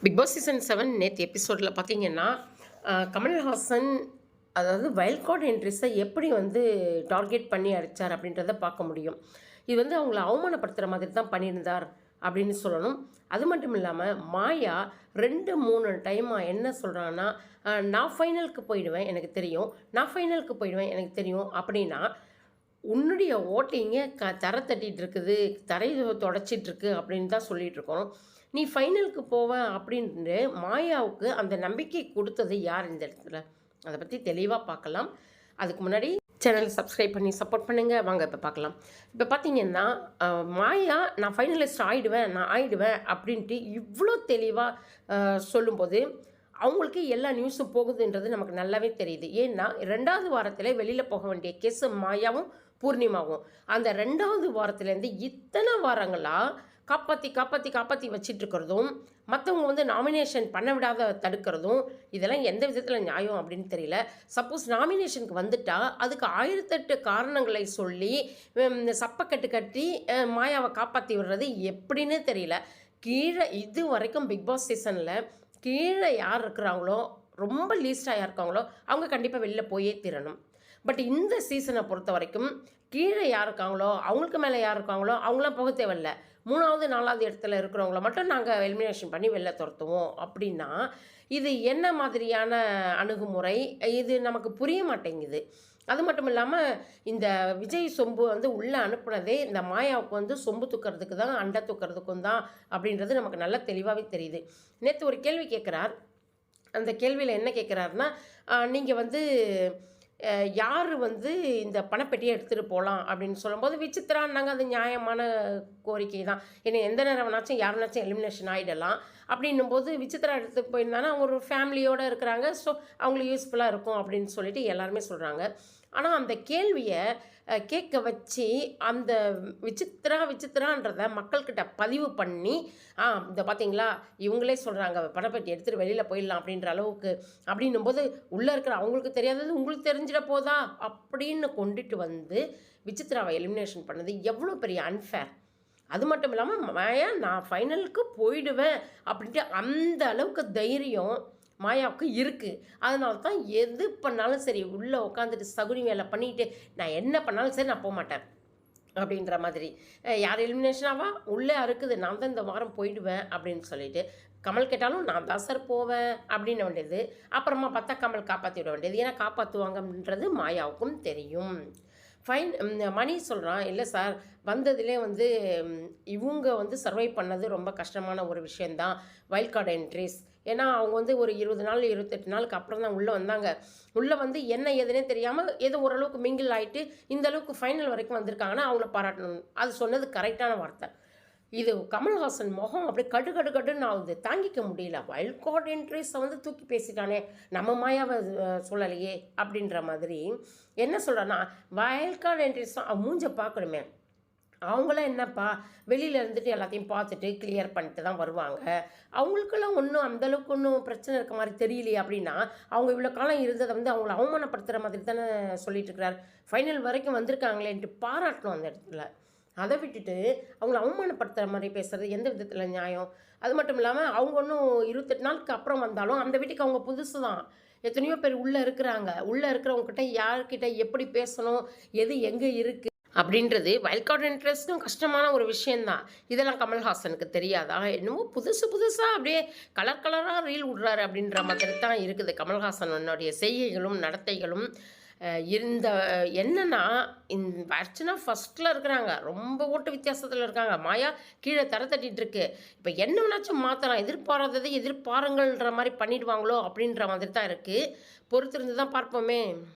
Big Boss season seven நேற்று எபிசோடில் பார்த்தீங்கன்னா கமல்ஹாசன் அதாவது வைல்ட் கார்டு என்ட்ரிஸை எப்படி வந்து டார்கெட் பண்ணி அடித்தார் அப்படின்றத பார்க்க முடியும். இது வந்து அவங்கள அவமானப்படுத்துகிற மாதிரி தான் பண்ணியிருந்தார் அப்படின்னு சொல்லணும். அது மட்டும் இல்லாமல் மாயா ரெண்டு மூணு டைமாக என்ன சொல்கிறான்னா நான் ஃபைனலுக்கு போயிடுவேன் எனக்கு தெரியும். நான் ஃபைனலுக்கு போயிடுவேன் எனக்கு தெரியும். அப்படின்னா உன்னுடைய ஓட்டிங்க க தரை தட்டிகிட்டு இருக்குது தரை தொடச்சிட்ருக்கு அப்படின்னு தான் சொல்லிகிட்டு இருக்கோம் நீ ஃபைனலுக்கு போவேன் அப்படின்ட்டு மாயாவுக்கு அந்த நம்பிக்கை கொடுத்தது யார் இந்த இடத்துல? அதை பற்றி தெளிவாக பார்க்கலாம் அதுக்கு முன்னாடி சேனலை சப்ஸ்கிரைப் பண்ணி சப்போர்ட் பண்ணுங்கள் வாங்க இப்போ பார்க்கலாம் இப்போ பார்த்தீங்கன்னா மாயா நான் ஃபைனலிஸ்ட் ஆகிடுவேன் நான் ஆகிடுவேன் அப்படின்ட்டு இவ்வளோ தெளிவாக சொல்லும்போது அவங்களுக்கு எல்லா நியூஸும் போகுதுன்றது நமக்கு நல்லாவே தெரியுது. ஏன்னா ரெண்டாவது வாரத்தில் வெளியில் போக வேண்டிய கேஸ் மாயாவும் பூர்ணிமாவும். அந்த ரெண்டாவது வாரத்துலேருந்து இத்தனை வாரங்களாக காப்பாற்றி காப்பாற்றி காப்பாற்றி வச்சிட்டு இருக்கிறதும் மற்றவங்க வந்து நாமினேஷன் பண்ண விடாத தடுக்கிறதும் இதெல்லாம் எந்த விதத்தில் நியாயம் அப்படின்னு தெரியல. சப்போஸ் நாமினேஷனுக்கு வந்துட்டால் அதுக்கு ஆயிரத்தெட்டு காரணங்களை சொல்லி சப்பை சப்பக்கட்டு கட்டி மாயாவை காப்பாற்றி விடுறது எப்படின்னு தெரியல. கீழே இது வரைக்கும் பிக் பாஸ் சீசனில் கீழே யார் இருக்கிறாங்களோ ரொம்ப லீஸ்டாக யார் இருக்காங்களோ அவங்க கண்டிப்பாக வெளில போயே தீரணும். பட் இந்த சீசனை பொறுத்த வரைக்கும் கீழே யார் இருக்காங்களோ அவங்களுக்கு மேலே யார் இருக்காங்களோ அவங்களாம் போக தேவையில்ல. மூணாவது நாலாவது இடத்துல இருக்கிறவங்கள மட்டும் நாங்கள் எலிமினேஷன் பண்ணி வெளில துரத்துவோம். அப்படின்னா இது என்ன மாதிரியான அணுகுமுறை? இது நமக்கு புரிய மாட்டேங்குது. அது மட்டும் இல்லாமல் இந்த விஜய் சொம்பு வந்து உள்ளே அனுப்புனதே இந்த மாயாவுக்கு வந்து சொம்பு தூக்கிறதுக்கு தான் அண்டை தூக்கிறதுக்கும் தான் அப்படின்றது நமக்கு நல்லா தெளிவாகவே தெரியுது. நேற்று ஒரு கேள்வி கேட்குறார் அந்த கேள்வியில் என்ன கேட்குறாருன்னா நீங்கள் வந்து யார் வந்து இந்த பணப்பெட்டியை எடுத்துகிட்டு போகலாம் அப்படின்னு சொல்லும்போது விசித்திரான்னாங்க. அது நியாயமான கோரிக்கை தான் ஏன்னா எந்த நேரம் வேணாச்சும் யாருனாச்சும் எலிமினேஷன் ஆகிடலாம் அப்படின்னும் போது விசித்திரா எடுத்து போயிருந்தாங்கன்னா அவங்க ஒரு ஃபேமிலியோடு இருக்கிறாங்க. ஸோ அவங்களுக்கு யூஸ்ஃபுல்லாக இருக்கும் அப்படின்னு சொல்லிட்டு எல்லாருமே சொல்கிறாங்க ஆனால் அந்த கேள்வியை கேட்க வச்சு அந்த விசித்திரா விசித்திரான்றத மக்கள்கிட்ட பதிவு பண்ணி ஆ இந்த பார்த்தீங்களா இவங்களே சொல்கிறாங்க பணப்பெட்டி எடுத்துகிட்டு வெளியில் போயிடலாம் அப்படின்ற அளவுக்கு. அப்படின்னும் போது உள்ளே இருக்கிற அவங்களுக்கு தெரியாதது உங்களுக்கு தெரிஞ்சிட போதா? அப்படின்னு கொண்டுட்டு வந்து விசித்ராவை எலிமினேஷன் பண்ணது எவ்வளோ பெரிய அன்ஃபேர் அது மட்டும் இல்லாமல் மாயா நான் ஃபைனலுக்கு போயிடுவேன் அப்படின்ட்டு அந்த அளவுக்கு தைரியம் மாயாவுக்கு இருக்குது அதனால தான் எது பண்ணாலும் சரி உள்ளே உட்காந்துட்டு சகுனி வேலை பண்ணிட்டு நான் என்ன பண்ணாலும் சரி நான் போக மாட்டேன் அப்படின்ற மாதிரி. யார் எலிமினேஷனாவா உள்ளே இருக்குது நான் தான் இந்த வாரம் போயிடுவேன் அப்படின்னு சொல்லிட்டு கமல் கேட்டாலும் நான் தான் சார் போவேன் அப்படின்னு வேண்டியது அப்புறமா பார்த்தா கமல் காப்பாற்றி விட வேண்டியது. ஏன்னா காப்பாற்றுவாங்கன்றது மாயாவுக்கும் தெரியும். ஃபைன் மணி சொல்கிறான் இல்லை சார் வந்ததுலே வந்து இவங்க வந்து சர்வை பண்ணது ரொம்ப கஷ்டமான ஒரு விஷயந்தான் வைல்ட் கார்டு என்ட்ரிஸ் ஏன்னா அவங்க வந்து ஒரு இருபது நாள் இருபத்தெட்டு நாளுக்கு அப்புறம் தான் உள்ளே வந்தாங்க. உள்ளே வந்து என்ன எதுனே தெரியாமல் ஏதோ ஓரளவுக்கு மிங்கிள் ஆகிட்டு இந்த அளவுக்கு ஃபைனல் வரைக்கும் வந்திருக்காங்கன்னா அவங்கள பாராட்டணும். அது சொன்னது கரெக்டான வார்த்தை. இது கமல்ஹாசன் முகம் அப்படியே கடு கடு கடுன்னு ஆகுது. தாங்கிக்க முடியல. வைல்ட் கார்டு என்ட்ரிஸை வந்து தூக்கி பேசிட்டானே. நம்ம மாயாவை சொல்லலையே அப்படின்ற மாதிரி. என்ன சொல்கிறேன்னா வைல்ட் கார்டு என்ட்ரிஸ் தான் மூஞ்ச பார்க்கணுமே. அவங்களாம் என்னப்பா வெளியில் இருந்துட்டு எல்லாத்தையும் பார்த்துட்டு கிளியர் பண்ணிட்டு தான் வருவாங்க. அவங்களுக்கெல்லாம் ஒன்றும் அந்தளவுக்கு ஒன்றும் பிரச்சனை இருக்க மாதிரி தெரியலையே அப்படின்னா அவங்க இவ்வளோ காலம் இருந்ததை வந்து அவங்கள அவமானப்படுத்துகிற மாதிரி தானே சொல்லிட்டு இருக்கிறார். ஃபைனல் வரைக்கும் வந்திருக்காங்களேன்ட்டு பாராட்டணும் அந்த இடத்துல. அதை விட்டுட்டு அவங்கள அவமானப்படுத்துகிற மாதிரி பேசுகிறது எந்த விதத்தில் நியாயம்? அது மட்டும் இல்லாமல் அவங்க ஒன்றும் இருபத்தெட்டு நாளுக்கு அப்புறம் வந்தாலும் அந்த வீட்டுக்கு அவங்க புதுசு தான் எத்தனையோ பேர் உள்ளே இருக்கிறாங்க. உள்ளே இருக்கிறவங்கக்கிட்ட யார்கிட்ட எப்படி பேசணும்? எது எங்கே இருக்குது அப்படின்றது வைல்ட் கார்டு இன்ட்ரெஸ்ட்டும் கஷ்டமான ஒரு விஷயந்தான் இதெல்லாம் கமல்ஹாசனுக்கு தெரியாதா? என்னமோ புதுசு புதுசாக அப்படியே கலர் கலராக ரீல் விடுறாரு அப்படின்ற மாதிரி தான் இருக்குது. கமல்ஹாசனுடைய செய்கைகளும் நடத்தைகளும். இருந்த இந்த என்னன்னா இந்த அர்ச்சனா ஃபஸ்ட்டில் இருக்கிறாங்க. ரொம்ப ஓட்டு வித்தியாசத்தில் இருக்காங்க. மாயா கீழே தர தட்டிட்டு இருக்கு. இப்போ என்ன வேணாச்சும் மாற்றலாம் எதிர்பாராததை எதிர்பாருங்கள்ன்ற மாதிரி பண்ணிடுவாங்களோ அப்படின்ற மாதிரி தான் இருக்குது பொறுத்திருந்து தான் பார்ப்போமே.